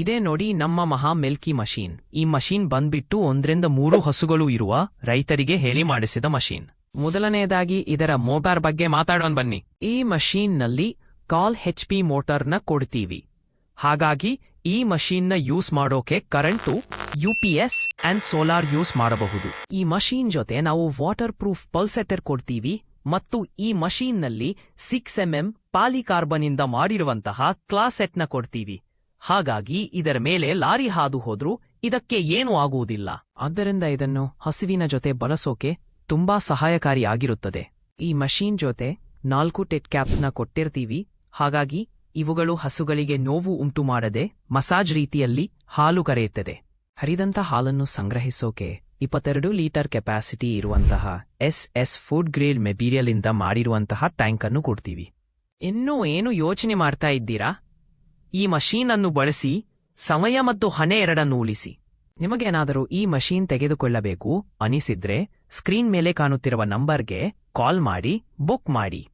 ಇದೇ ನೋಡಿ ನಮ್ಮ ಮಹಾ ಮಿಲ್ಕಿ ಮಷೀನ್. ಈ ಮಷೀನ್ ಬಂದ್ಬಿಟ್ಟು ಒಂದರಿಂದ ಮೂರು ಹಸುಗಳು ಇರುವ ರೈತರಿಗೆ ಹೇಳಿ ಮಾಡಿಸಿದ ಮಷೀನ್. ಮೊದಲನೆಯದಾಗಿ ಇದರ ಮೋಟಾರ್ ಬಗ್ಗೆ ಮಾತಾಡೋಣ ಬನ್ನಿ. ಈ ಮಷೀನ್ನಲ್ಲಿ ಕಾಲ್ ಹೆಚ್ ಪಿ ಮೋಟಾರ್ನ ಕೊಡ್ತೀವಿ. ಹಾಗಾಗಿ ಈ ಮಷೀನ್ನ ಯೂಸ್ ಮಾಡೋಕೆ current UPS and solar use ಮಾಡಬಹುದು. ಈ ಮಷೀನ್ ಜೊತೆ ನಾವು ವಾಟರ್ ಪ್ರೂಫ್ ಪಲ್ಸೆಟರ್ ಕೊಡ್ತೀವಿ ಮತ್ತು ಈ ಮಷೀನ್ನಲ್ಲಿ ಸಿಕ್ಸ್ ಎಂಎಂ ಪಾಲಿಕಾರ್ಬನ್ ಇಂದ ಮಾಡಿರುವಂತಹ ಕ್ಲಾಸೆಟ್ನ ಕೊಡ್ತೀವಿ. ಹಾಗಾಗಿ ಇದರ ಮೇಲೆ ಲಾರಿ ಹಾದು ಹೋದ್ರೂ ಇದಕ್ಕೆ ಏನೂ ಆಗುವುದಿಲ್ಲ. ಆದ್ದರಿಂದ ಇದನ್ನು ಹಸುವಿನ ಜೊತೆ ಬಳಸೋಕೆ ತುಂಬಾ ಸಹಾಯಕಾರಿಯಾಗಿರುತ್ತದೆ. ಈ ಮಷೀನ್ ಜೊತೆ ನಾಲ್ಕು ಟೆಟ್ ಕ್ಯಾಪ್ಸ್ನ ಕೊಟ್ಟಿರ್ತೀವಿ, ಹಾಗಾಗಿ ಇವುಗಳು ಹಸುಗಳಿಗೆ ನೋವು ಉಂಟು ಮಾಡದೆ ಮಸಾಜ್ ರೀತಿಯಲ್ಲಿ ಹಾಲು ಕರೆಯುತ್ತದೆ. ಹರಿದಂತ ಹಾಲನ್ನು ಸಂಗ್ರಹಿಸೋಕೆ ಇಪ್ಪತ್ತೆರಡು ಲೀಟರ್ ಕೆಪಾಸಿಟಿ ಇರುವಂತಹ S S food grade material ಇಂದ ಮಾಡಿರುವಂತಹ ಟ್ಯಾಂಕ್ ಅನ್ನು ಕೊಡ್ತೀವಿ. ಇನ್ನೂ ಏನು ಯೋಚನೆ ಮಾಡ್ತಾ ಇದ್ದೀರಾ? ಈ ಮಷೀನ್ ಅನ್ನು ಬಳಸಿ ಸಮಯ ಮತ್ತು ಹಣೆ ಎರಡನ್ನು ಉಳಿಸಿ. ನಿಮಗೇನಾದರೂ ಈ ಮಷೀನ್ ತೆಗೆದುಕೊಳ್ಳಬೇಕು ಅನಿಸಿದ್ರೆ ಸ್ಕ್ರೀನ್ ಮೇಲೆ ಕಾಣುತ್ತಿರುವ ನಂಬರ್ಗೆ ಕಾಲ್ ಮಾಡಿ, ಬುಕ್ ಮಾಡಿ.